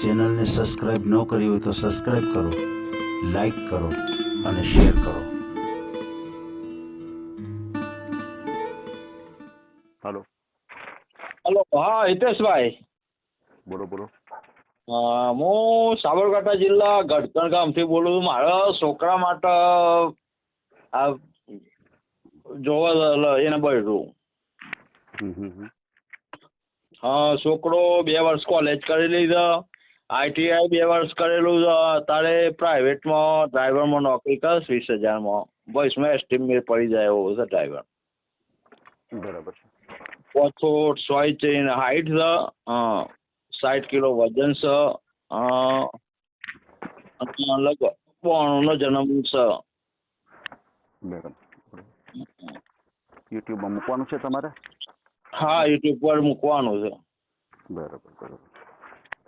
ચેનલને સબસ્ક્રાઈબ ન કરી હોય તો સબસ્ક્રાઇબ કરો લાઈક કરો અને શેર કરો. હાલો. હલો હા હિતેશભાઈ. બોલો બોલો. હું સાબરકાંઠા જિલ્લા ગઢકણ ગામથી બોલું છું. મારા છોકરા માટે આ જોવા એને બળ્યું. હા છોકરો બે વર્ષ કોલેજ કરી છે આઈટીઆઈ બે વર્ષ કરેલું છે. અત્યારે પ્રાઇવેટમાં ડ્રાઈવરમાં નોકરી કરે વીસ હજારમાં. ભવિષ્યમાં એસ્ટિમેટ પડી જાય એવો છે ડ્રાઈવર. બરાબર છે. પાંચ સોય ઇંચ હાઈટ છે સાઠ કિલો વજન છે લગભગ બોણુંનો જન્મ છે. બરાબર. યુટ્યુબમાં મૂકવાનું છે તમારે? હા યુટ્યુબ પર મૂકવાનું છે. બરાબર બરાબર.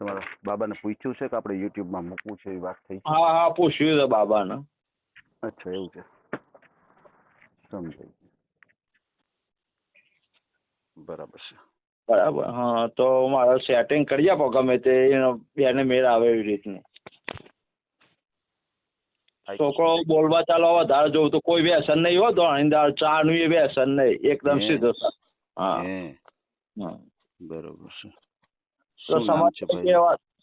તમારા બાબાને પૂછ્યું છે કે આપણે યુટ્યુબમાં મૂકવું છે એવી વાત થઈ? હા હા પૂછ્યું છે બાબાને. અચ્છા એવું છે. સમજાઈ ગયું. બરાબર છે. બરાબર હા તો મારે સેટિંગ કરી આપો ગમે તે એનો બેને મેળ આવે એવી રીતનું. છોકરો બોલવા ચાલવા વધારે જોઉં તો કોઈ વ્યસન નહીં હો ધોણીદાર ચા નું એ વ્યસન નહીં એકદમ હે. સીધો હા. હે. હા. બરાબર છે. તો સમાજ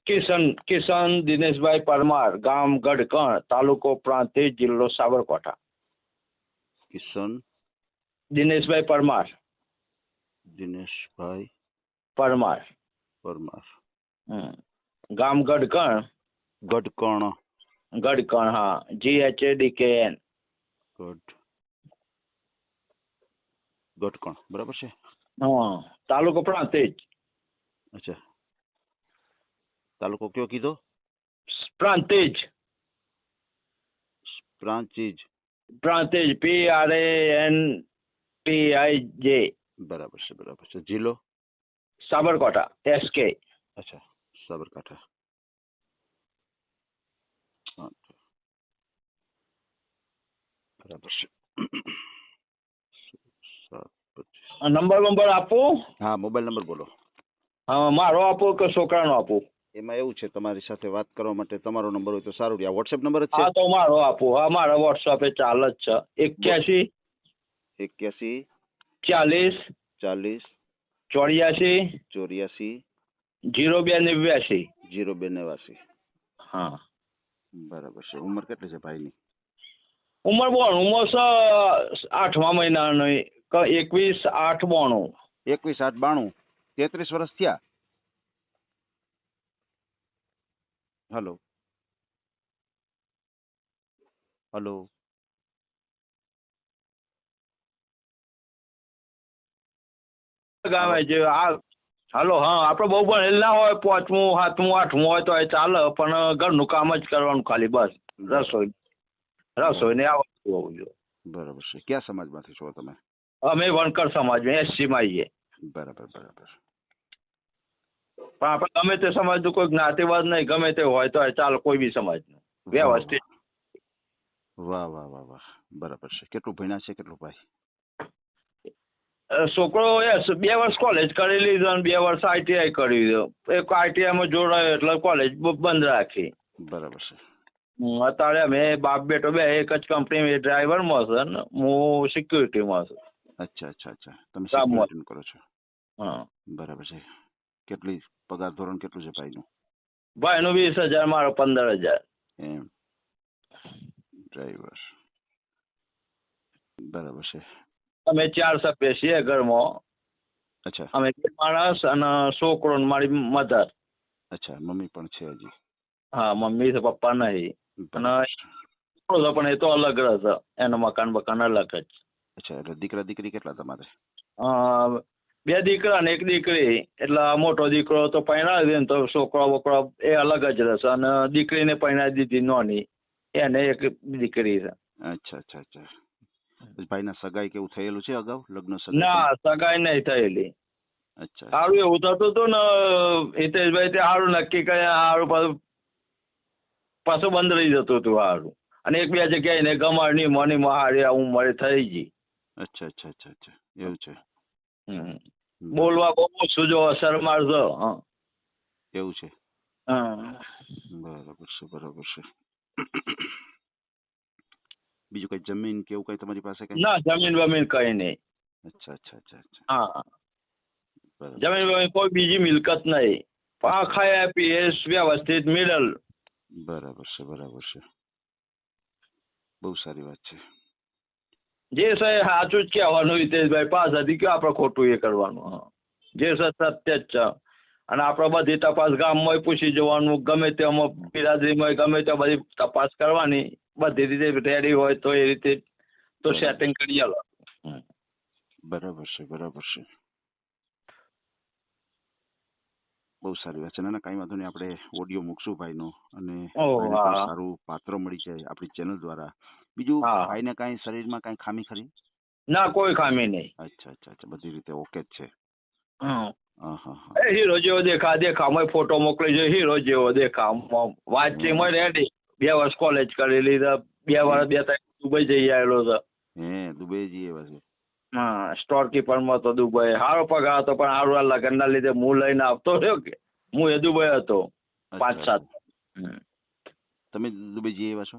કિશન કિશન દિનેશભાઈ પરમાર ગામ ગઢકણ તાલુકો પ્રાંતિજ જિલ્લો સાબરકાંઠા. કિશન? દિનેશભાઈ પરમાર. દિનેશભાઈ પરમાર. પરમાર. ગામ ગઢકણ. ગઢકણ. ગઢકણ હા. G H A D K N ગઢ ગઢકણ. બરાબર છે? હા. તાલુકો પ્રાંતિજ અચ્છા. તાલુકો કયો કીધો? Prantij. પ્રાંચીજ Prantij P R A N P I J બરાબર છે બરાબર છે. જિલ્લો? સાબરકાંઠા એસ કે અચ્છા સાબરકાંઠા. બરાબર છે. નંબર નંબર આપું. હા મોબાઈલ નંબર બોલો. હા મારો આપું કે છોકરાનો આપું? એમાં એવું છે તમારી સાથે વાત કરવા માટે તમારો નંબર હોય તો સારું આ વોટ્સએપ નંબર જ હા છે તો મારો આપો. હા મારા વોટ્સઅપે ચાલે જ છે. એક્યાસી એક્યાસી ચાલીસ ચાલીસ ચોર્યાસી ચોર્યાસી જીરો બે નેવ્યાસી. જીરો બે નેવાસી હા. બરાબર છે. ઉંમર કેટલી છે ભાઈની? ઉંમર બોણું મોસ આઠમા મહિનાની એકવીસ આઠ બોણું. એકવીસ આઠ બાણું. તેત્રીસ વર્ષ થયા? હલો. હલો. ગામે જે આ હાલો હા આપણે બહુ ભણેલ ના હોય પાંચમું સાતમું આઠમું હોય તો એ ચાલે પણ ઘરનું કામ જ કરવાનું ખાલી બસ. રસોઈ રસોઈ ને આ વસ્તુ હોવું જોઈએ. બરાબર છે. ક્યાં સમાજમાંથી છો તમે? અમે વણકર સમાજમાં એસસી માં આવીએ બરાબર બરાબર. પણ આપણે ગમે તે સમાજનું કોઈ જ્ઞાતિવાદ નહીં ગમે તે હોય તો ચાલો કોઈ બી સમાજનું. વ્યવસ્થિત. વાહ વાહ વાહ વાહ. બરાબર છે. કેટલું ભણ્યા છે કેટલું ભાઈ? છોકરો એ બે વર્ષ કોલેજ કરેલી અને બે વર્ષ આઈટીઆઈ કર્યું લીધો. એક આઈટીઆઈમાં જોડાયો એટલે કોલેજ બંધ રાખી. બરાબર છે. અત્યારે અમે બાપ બેટો બે એક જ કંપની ડ્રાઈવરમાં છે ને હું સિક્યુરિટીમાં છું. અચ્છા અચ્છા અચ્છા. તમે. સિક્યુરિટી કરો છો. હા. બરાબર છે. કેટલી પગાર ધોરણ કેટલું છે ભાઈનું? ભાઈનું વીસ હજાર મારો પંદર હજાર. એમ. ડ્રાઈવર. બરાબર છે. અમે ચાર સભ્ય છીએ ઘરમાં. અચ્છા. અમે બે માણસ અને છોકરો મારી મધર. અચ્છા મમ્મી પણ છે હજી. હા મમ્મી છે પપ્પા નહીં. અને છોકરો પણ એ તો અલગ રહેશે. એનું મકાન બકાન અલગ જ. અચ્છા એટલે દીકરા દીકરી કેટલા તમારે? બે દીકરા ને એક દીકરી. એટલે મોટો દીકરો તો પરણાવી દે ને તો છોકરો બોકરો એ અલગ જ રહેશે. અને દીકરીને પરણાવી દીધી નોની. એને એક દીકરી છે. અચ્છા અચ્છા અચ્છા. ભાઈના સગાઈ કેવું થયેલું છે અગાઉ? લગ્ન સગાઈ ના સગાઈ નહીં થયેલી. અચ્છા. સારું એવું થતું હતું ને હિતેશભાઈ તે સારું નક્કી કર્યા સારું પાછું પાછું બંધ રહી જતું હતું સારું અને એક બે જગ્યાએ ને ગમાડની મોની મહારી આવું મળે થઈ ગઈ. અચ્છા અચ્છા અચ્છા અચ્છા. એવું છે. હમ. બોલવા બહુ સુજો અસર મારજો હા. એવું છે. હા. બરાબર છે બરાબર છે. બીજું કઈ જમીન કે એવું કઈ તમારી પાસે કઈ? ના જમીન બમીન કઈ નહીં અચ્છા અચ્છા અચ્છા અચ્છા. હા. જમીન બમીન કોઈ બીજી મિલકત નહીં પા આપી એ વ્યવસ્થિત મિડલ. બરાબર છે બરાબર છે. બહુ સારી વાત છે. જે સાહેબ સાચું જ કહેવાનું હિતેશભાઈ પાસેથી કયો આપણે ખોટું એ કરવાનું, હા. જે સર સત્ય જ છે. અને આપણે બધી તપાસ ગામમાં પૂછી જવાનું, ગમે તેમાં બિરાદરીમાં, ગમે ત્યાં બધી તપાસ કરવાની, બધી રીતે રેડી હોય તો એ રીતે તો સેટિંગ કરી આલો. બરાબર છે બરાબર છે. બહુ સારી વાત છે. ના ના કાંઈ વાંધો નહીં. આપણે ઓડિયો મૂકશું ભાઈનો અને. સારું પાત્ર મળી જાય આપણી ચેનલ દ્વારા. બીજું. ભાઈને કાંઈ શરીરમાં કાંઈ ખામી ખરી? ના કોઈ ખામી નહીં. અચ્છા અચ્છા અચ્છા. બધી રીતે ઓકે જ છે. હીરો જેવો દેખા દેખામાં ફોટો મોકલી હીરો જેવો દેખા વાંચીમાં રેડી. બે વર્ષ કોલેજ કરેલી બે વર્ષ બે ત્રણ દુબઈ જઈ આવેલો છે હે દુબઈ જઈએ પછી હા સ્ટોર કીપરમાં તો દુબઈ. સારો પગાર હતો પણ સારું આ લગ્નના લીધે હું લઈને આવતો રહ્યો કે હું એ દુબઈ હતો. પાંચ સાત. તમે દુબઈ જઈ આવ્યા છો?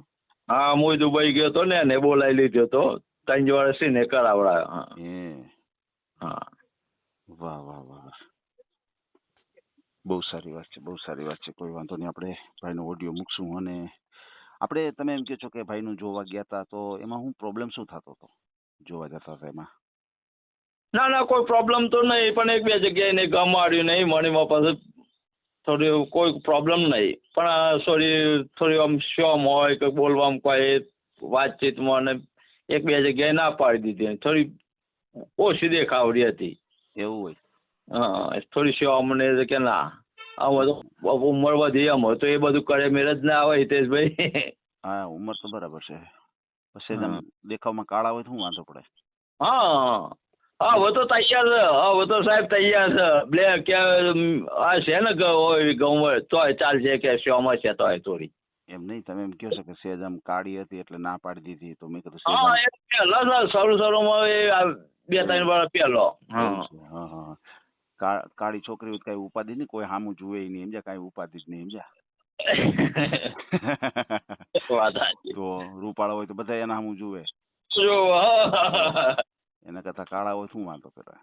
હા હું દુબઈ ગયો તો ને એને બોલાવી લીધો તો ત્રણ વર્ષ ને કરાવડાયો હા. વાહ વાહ વાહ વાહ. બહુ સારી વાત છે બહુ સારી વાત છે. કોઈ વાંધો નહીં આપણે ભાઈનો ઓડિયો મૂકશું અને આપણે તમે એમ કહો છો કે ભાઈનું જોવા ગયા હતા તો એમાં હું પ્રોબ્લેમ શું થતો હતો? જોવા જતા હતા એમાં? ના ના કોઈ પ્રોબ્લેમ તો નહીં પણ એક બે જગ્યાએ નહીં ગમાડ્યું નહીં મણીમાં પાસે થોડી કોઈ પ્રોબ્લેમ નહીં. પણ સોરી થોડી આમ શ્યોમ હોય કે બોલવામાં કોઈ વાતચીતમાં અને એક બે જગ્યાએ ના પાડી દીધી થોડી ઓછી દેખાવડી હતી. એવું હોય. હા થોડી શ્યોમ ને કે ના આમ તો ઉંમર વધી આમ હોય તો એ બધું કરે મેરેજ ના આવે હિતેશભાઈ. હા ઉંમર તો બરાબર છે. પછી. દેખાવમાં કાળા હોય તો શું વાંધો પડે? હા હા તો તૈયાર છે. હવે તો સાહેબ તૈયાર છે. બ્લે કે આ છે ને ઘઉં તોય ચાલશે કે શ્યોમાં છે તોય થોડી. એમ નહીં તમે એમ કહો છો કે સેજ આમ કાળી હતી એટલે ના પાડી દીધી તો મેં કીધું હા એ પહેલા સર શરૂ શરૂમાં એ બે ત્રણ વર્ષ પહેલો. હા હા હા હા. કાળી છોકરી હોય કઈ ઉપાધિ નહીં કોઈ સામું જુએ નહીં એમ કઈ ઉપાધિ જ નહીં સમજ્યા તો રૂપાળા હોય તો બધા એના સામું જુએ. જો હા. એના કરતા કાળા હોય શું વાંધો કરે?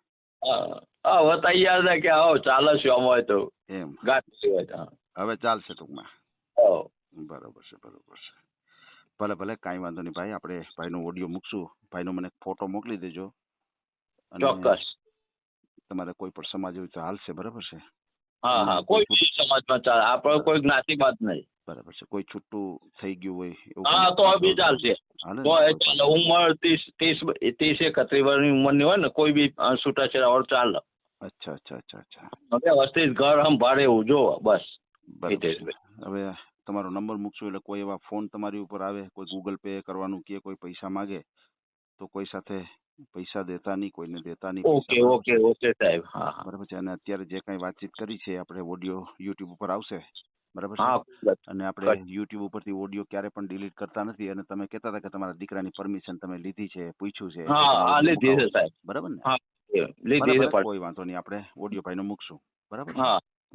હા, હવે તૈયાર ને કે આવો ચાલે શ્યોમ હોય તો એમ. ગાંઠ હોય તો. હવે ચાલશે ટૂંકમાં. બરોબર છે બરોબર છે. ભલે ભલે કાંઈ વાંધો નહીં ભાઈ. આપણે ભાઈનો ઓડિયો મૂકશું. ભાઈનો મને ફોટો મોકલી દેજો. ચોક્કસ. તમારે કોઈ પણ સમાજ હોય તો હાલશે બરાબર છે? હા હા. કોઈ સમાજમાં ચાલે. આપણે કોઈ જ્ઞાતિવાદ નહીં. બરાબર છે. કોઈ છૂટું થઈ ગયું હોય હા તો બી ચાલશે તો ઉંમર ત્રીસ ત્રીસ ત્રીસ એકત્રીસ વર્ષની ઉંમરની હોય ને કોઈ બી છૂટાછેડા વાળું ચાલે. અચ્છા અચ્છા અચ્છા અચ્છા. વ્યવસ્થિત ઘર સંભાળે એવું જોવો બસ. હવે તમારો નંબર મૂકશું એટલે કોઈ એવા ફોન તમારી ઉપર આવે કોઈ ગૂગલ પે કરવાનું કે કોઈ પૈસા માગે તો કોઈ સાથે પૈસા દેતા નહીં કોઈને દેતા નહીં ઓકે ઓકે ઓકે સાહેબ. હા હા. બરાબર છે. અને અત્યારે જે કાંઈ વાતચીત કરી છે આપણે ઓડિયો યુટ્યુબ ઉપર આવશે. બરાબર છે? અને આપણે યુટ્યુબ ઉપરથી ઓડિયો ક્યારે પણ ડિલીટ કરતા નથી અને તમે કહેતા હતા કે તમારા દીકરાની પરમિશન તમે લીધી છે પૂછ્યું છે લીધી છે સાહેબ. બરાબર ને? લીધી છે કોઈ વાંધો નહીં આપણે ઓડિયો ભાઈનો મૂકશું. બરાબર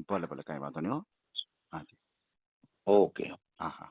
ભલે ભલે કાંઈ વાંધો નહીં હો. હાજી ઓકે હા હા.